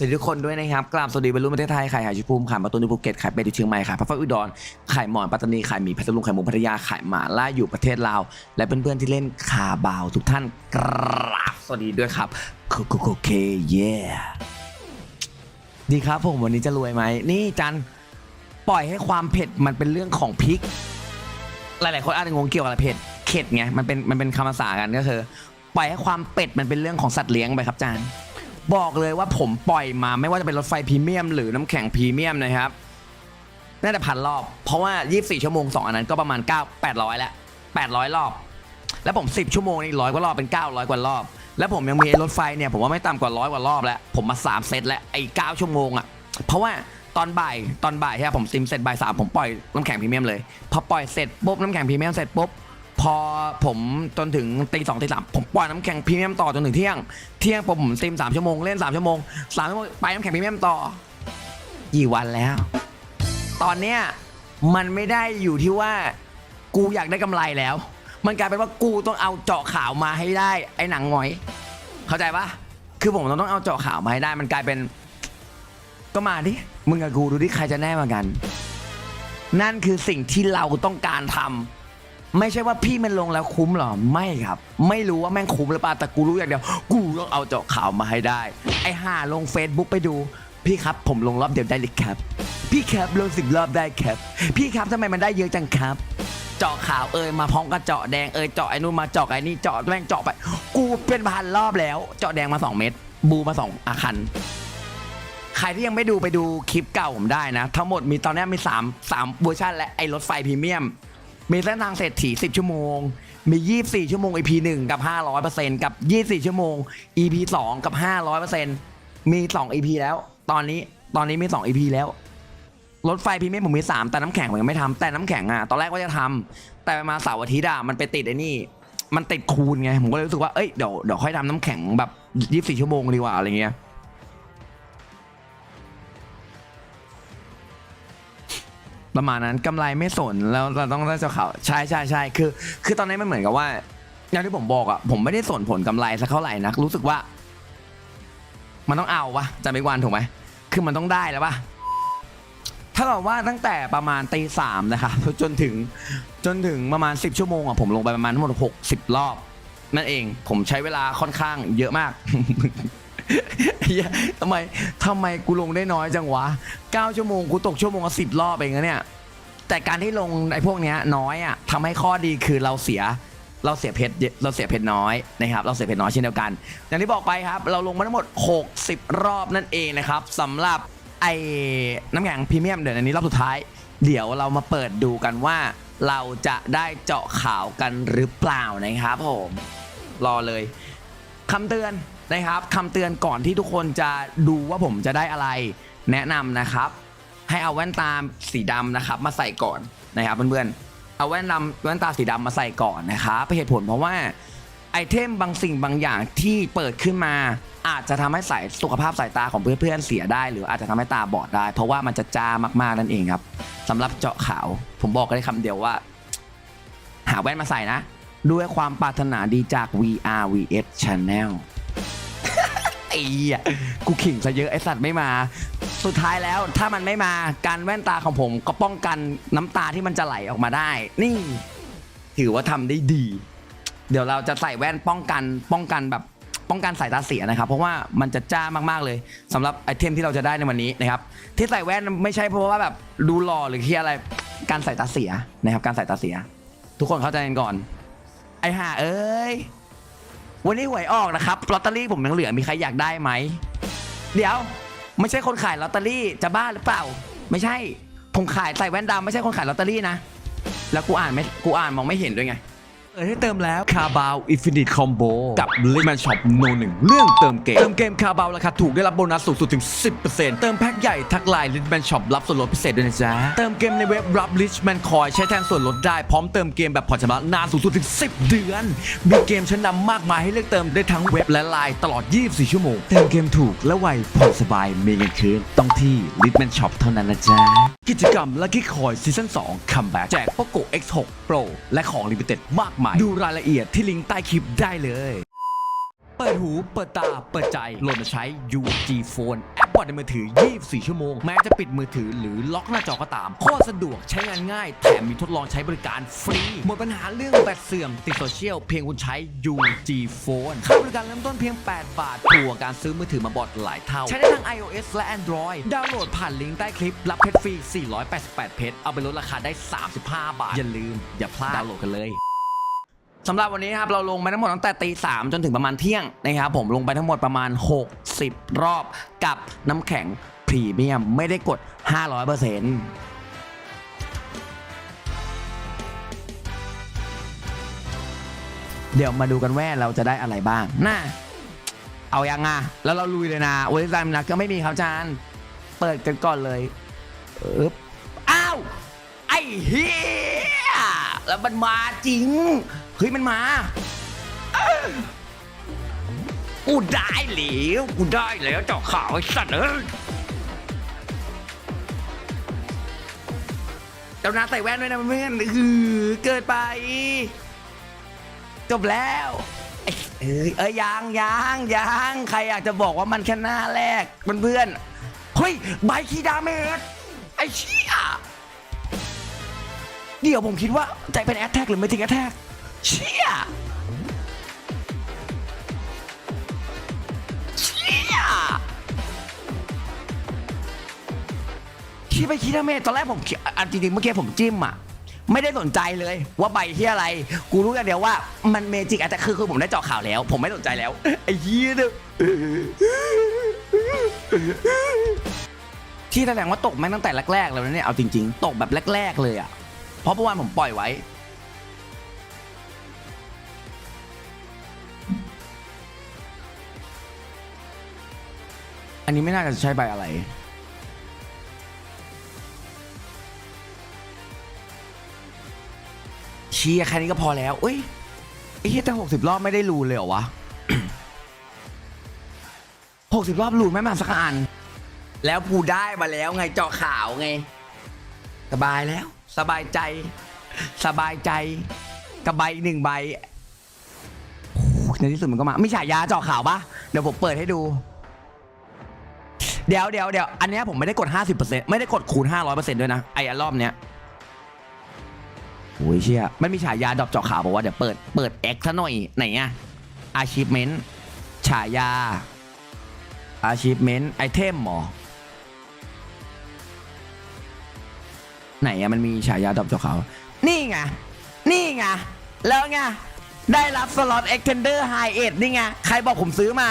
สวัสดีทุกคนด้วยนะครับ กราบสวัสดีบรรลุประเทศไทยขายหายชุภูมิขายประตูในภูเก็ตขายเป็ดที่เชียงใหม่ขายพระฟ้าอุดรขายหมอนปัตตานีขายหมีพัทลุงขายหมูพัทยาขายหมาล่าอยู่ประเทศลาวและเพื่อนๆที่เล่นคาบาวทุกท่านกราบสวัสดีด้วยครับโคโคโคเคเย่ดีครับผมวันนี้จะรวยไหมนี่จันปล่อยให้ความเผ็ดมันเป็นเรื่องของพริก หลายๆคนอาจจะงงเกี่ยวกับอะไรเผ็ดเข็ดไงมันเป็นมันเป็นคำภาษากันก็คือ ปล่อยให้ความเป็ดมันเป็นเรื่องของสัตว์เลี้ยงไปครับจาน บอกเลยว่าผมปล่อยมาไม่ว่าจะเป็นรถไฟพรีเมียม หรือน้ำแข็งพรีเมียมนะครับน่าจะพันรอบ เพราะว่า 24 ชั่วโมงสองอันนั้นก็ประมาณ 9 800 แล้ว 800 รอบ แล้วผม 10 ชั่วโมงนี่ร้อยกว่ารอบเป็น 900 กว่ารอบ แล้วผมยังมีรถไฟเนี่ยผมว่าไม่ต่ำกว่าร้อยกว่ารอบแล้ว ผมมา 3 เซตแล้วไอ้9ชั่วโมงอะเพราะว่าตอนบ่ายตอนบ่ายใช่ไหมผมซิมเสร็จบ่ายสามผมปล่อยน้ำแข็งพรีเมียมเลยพอปล่อยเสร็จปุ๊บน้ำแข็งพรีเมียมเสร็จปุ๊บ พอผมจนถึงตีสองตีสามผมปล่อยน้ำแข็งพรีเมียมต่อจนถึงเที่ยง เที่ยงผมซิมสามชั่วโมงเล่นสามชั่วโมงสามชั่วโมงไปน้ำแข็งพรีเมียมต่อกี่วันแล้ว ตอนเนี้ยมันไม่ได้อยู่ที่ว่ากูอยากได้กำไรแล้ว มันกลายเป็นว่ากูต้องเอาเจาะข่าวมาให้ได้ไอ้หนังหงอย เข้าใจปะคือผมต้องเอาเจาะข่าวมาให้ได้มันกลายเป็น ก็มาดิมึงกับกูดูดิใครจะแน่มากัน นั่นคือสิ่งที่เราต้องการทำ ไม่ใช่ว่าพี่มันลงแล้วคุ้มหรอ ไม่ครับ ไม่รู้ว่าแม่งคุ้มหรือเปล่าแต่กูรู้อย่างเดียว กูต้องเอาเจาะข่าวมาให้ได้ ไอ้ห่าลง Facebook ไปดู พี่ครับ ผมลงรอบเดียวได้เลยครับ พี่ครับลงสิบรอบได้ครับ พี่ครับทำไมมันได้เยอะจังครับ เจาะข่าวเอ่ยมาพร้อมกับเจาะแดงเอ่ยเจาะไอ้นู่นมาเจาะไอ้นี่เจาะแม่งเจาะไป กูเป็นพันรอบแล้ว เจาะแดงมา 2 เม็ดบูมา2อาคันใครที่ยังไม่ดูไปดูคลิปเก่าผมได้นะ ทั้งหมดมีตอนนี้มี3 3เวอร์ชันและไอ้รถไฟพรีเมียม มีเส้นทางเศรษฐี10 ชั่วโมง มี 24 ชั่วโมง EP 1 กับ 500%กับ 24 ชั่วโมง EP 2 กับ 500%มี 2 EP แล้ว ตอนนี้ตอนนี้มี 2 EP แล้ว รถไฟพรีเมียมผมมี 3 แต่น้ำแข็งผมยังไม่ทำแต่น้ำแข็งอะตอนแรกว่าจะทำแต่มาเสาร์อาทิตย์อะมันไปติดไอ้นี่ มันติดคูณไง ผมก็เลยรู้สึกว่าเอ้ยเดี๋ยวเดี๋ยวค่อยทำน้ำแข็งแบบ 24 ชั่วโมงดีกว่าอะไรเงี้ย ประมาณนั้นกำไรไม่สนแล้วเราต้องได้เจ้าเขาวใช่ใช่ใช่คือ คือตอนนี้มันเหมือนกับว่าอย่างที่ผมบอกอะผมไม่ได้สนผลกำไรสักเท่าไหร่นะรู้สึกว่า มันต้องเอาวะจะไม่วันถูกไหมคือมันต้องได้แล้วปะถ้าเกิดว่าตั้งแต่ประมาณตีสามนะครับจนถึงจนถึงประมาณ 10 ชั่วโมงอะผมลงไปประมาณทั้งหมด60 รอบ นั่นเองผมใช้เวลาค่อนข้างเยอะมาก เหี้ยทำไมทำไมกูลงได้น้อยจังวะ 9 ชั่วโมงกูตกชั่วโมงละสิบรอบเองนะเนี่ย แต่การที่ลงไอ้พวกเนี้ยน้อยอะทำให้ข้อดีคือเราเสีย เราเสียเพชรเยอะเราเสียเพชรน้อยนะครับ เราเสียเพชรน้อยเช่นเดียวกัน อย่างที่บอกไปครับ เราลงมาทั้งหมด 60 รอบนั่นเองนะครับสำหรับไอ้น้ำแข็งพรีเมียมเดี๋ยวอันนี้รอบสุดท้าย เดี๋ยวเรามาเปิดดูกันว่า เราจะได้เจาะข่าวกันหรือเปล่านะครับผม รอเลยคำเตือน นะครับคำเตือนก่อนที่ทุกคนจะดูว่าผมจะได้อะไร แนะนำนะครับ ให้เอาแว่นตาสีดำนะครับ มาใส่ก่อนนะครับเพื่อนๆเอาแว่นดำแว่นตาสีดำมาใส่ก่อนนะครับเหตุผลเพราะว่าไอเทมบางสิ่งบางอย่างที่เปิดขึ้นมาอาจจะทำให้สายสุขภาพสายตาของเพื่อนๆเสียได้ หรืออาจจะทำให้ตาบอดได้ เพราะว่ามันจะจ้ามากๆนั่นเองครับสำหรับเจาะขาว ผมบอกได้คำเดียวว่า หาแว่นมาใส่นะ ด้วยความปรารถนาดีจาก VR VS Channel เหี้ยกูขิงซะเยอะไอสัตว์ไม่มา สุดท้ายแล้วถ้ามันไม่มาการแว่นตาของผมก็ป้องกันน้ำตาที่มันจะไหลออกมาได้ นี่ ถือว่าทำได้ดี เดี๋ยวเราจะใส่แว่นป้องกันป้องกันแบบป้องกันสายตาเสียนะครับ เพราะว่ามันจะจ้ามากๆเลยสำหรับไอเทมที่เราจะได้ในวันนี้นะครับที่ใส่แว่นไม่ใช่เพราะว่าแบบดูหล่อหรือที่อะไรการสายตาเสียนะครับการสายตาเสีย ทุกคนเข้าใจกันก่อน ไอห่าเอ้ย วันนี้หวยออกนะครับลอตเตอรี่ผมยังเหลือมีใครอยากได้ไหม เดี๋ยว ไม่ใช่คนขายลอตเตอรี่จะบ้าหรือเปล่า ไม่ใช่ ผมขายใส่แว่นดำไม่ใช่คนขายลอตเตอรี่นะ แล้วกูอ่านไม่กูอ่านมองไม่เห็นด้วยไง เปิดให้เติมแล้วคาบาวอินฟินิตคอมโบกับลิมันช็อปโนหนึ่งเรื่องเติมเกม เติมเกมคาบาวราคาถูกได้รับโบนัสสูงสุดถึง 10%เติมแพ็คใหญ่ทักไลน์ลิมันช็อปรับส่วนลดพิเศษด้วยนะจ๊ะ เติมเกมในเว็บรับลิชแมนคอยใช้แทนส่วนลดได้พร้อมเติมเกมแบบผ่อนชำระนานสูงสุดถึง 10 เดือน มีเกมชั้นนำมากมายให้เลือกเติมได้ทั้งเว็บและไลน์ตลอด 24 ชั่วโมง เติมเกมถูกและไวผ่อนสบายมีเงินคืนต้องที่ลิมันช็อปเท่านั้นนะจ๊ะ กิจกรรม Lucky Coin Season 2 Comeback แจก Poco X6 Pro และของ Limited มากมายดูรายละเอียดที่ลิงก์ใต้คลิปได้เลย เปิดหู เปิดตา เปิดใจโหลดมาใช้ UG Phone แอปปลอดในมือถือ 24 ชั่วโมง แม้จะปิดมือถือหรือล็อกหน้าจอก็ตาม โคตรสะดวกใช้งานง่าย แถมมีทดลองใช้บริการฟรี หมดปัญหาเรื่องแบตเสื่อม ติดโซเชียล เพียงคุณใช้ UG Phone ค่าบริการเริ่มต้นเพียง 8 บาทถูกกว่าการซื้อมือถือมาบอดหลายเท่า ใช้ได้ทั้ง iOS และ Android ดาวน์โหลดผ่านลิงก์ใต้คลิป รับเพชรฟรี 488 เพชร เอาไปลดราคาได้ 35 บาท อย่าลืม อย่าพลาดดาวน์โหลดกันเลย สำหรับวันนี้ครับเราลงไปทั้งหมดตั้งแต่ตีสามจนถึงประมาณเที่ยงนะครับผมลงไปทั้งหมดประมาณ 60 รอบกับน้ำแข็งพรีเมียมไม่ได้กด 500%เดี๋ยวมาดูกันว่าเราจะได้อะไรบ้างน่าเอายังอะแล้วเราลุยเลยนะโอลิซามนะก็ไม่มีครับอาจารย์เปิดกันก่อนเลยเอบอ้าว ไอ้เฮียแล้วมันมาจริง เฮ้ยมันมากูได้แล้วกูได้แล้วเจ้าขาวไอ้สัตว์เอ้ยเจ้านาใส่แว่นด้วยนะเพื่อนๆคือเกิดไปจบแล้วเอ้ยเอ้ยยังยังยังใครอยากจะบอกว่ามันแค่หน้าแรกเพื่อนเฮ้ยใบคีดาเมจไอ้เชี่ยเดี๋ยวผมคิดว่าจะเป็นแอตแทกหรือไม่ถึงแอตแทก เชี่ยเชี่ยคิดไปคิดนะเมตตอนแรกผมคิดอันจริงๆเมื่อกี้ผมจิ้มอะ ไม่ได้สนใจเลยว่าใบที่อะไร กูรู้อย่างเดียวว่ามันเมจิกอาจจะคือคือผมได้เจาะข่าวแล้ว ผมไม่สนใจแล้วไอ้เหี้ยเนี่ยที่แสดงว่าตกแม่งตั้งแต่แรกๆแล้วนะเนี่ยเอาจริง ๆ ตกแบบแรก ๆ เลยอะเพราะเมื่อวานผมปล่อยไว้ อันนี้ไม่น่าจะใช้ใบอะไร เชียแค่นี้ก็พอแล้วเอ้ยไอ้เหี้ยแต่หกสิบรอบไม่ได้รูเลยเหรอวะหกสิบรอบรูไม่มาสักอัน แล้วกูได้มาแล้วไงเจาะข่าวไง สบายแล้ว สบายใจ สบายใจกับใบอีกหนึ่งใบในที่สุดมันก็มา ไม่ฉายาเจาะข่าวปะเดี๋ยวผมเปิดให้ดู เดี๋ยวเดี๋ยวเดี๋ยวอันเนี้ยผมไม่ได้กด 50%ไม่ได้กดคูณ 500%ด้วยนะไอ้อันรอบเนี้ยโอ้ยเชี่ยไม่มีฉายาดอกเจาะข่าวบอกว่าเดี๋ยวเปิดเปิด X ซะหน่อยไหนอะ achievement ฉายา achievement item หมอไหนอะมันมีฉายาดอกเจาะข่าวนี่ไงนี่ไงแล้วไงได้รับสล็อต extender high edge นี่ไงใครบอกผมซื้อมา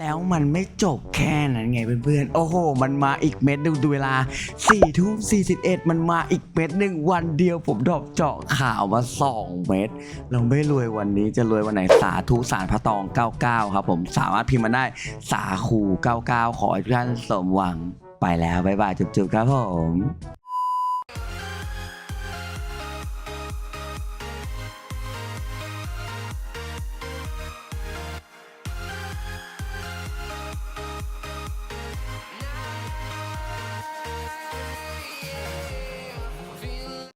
แล้วมันไม่จบแค่นั้นไงเพื่อนๆ โอ้โห มันมาอีกเม็ดหนึงดูเวลา4ทุ่ม41มันมาอีกเม็ดหนึ่งวันเดียวผมดอกเจาะข่าวมา 2 เม็ด เราไม่รวยวันนี้จะรวยวันไหนสาธุสารพระตอง 99 ครับผมสามารถพิมพ์มาได้สาคู 99 ขอให้ทุกท่านสมหวังไปแล้ว บ๊ายบายจุ๊บๆครับผม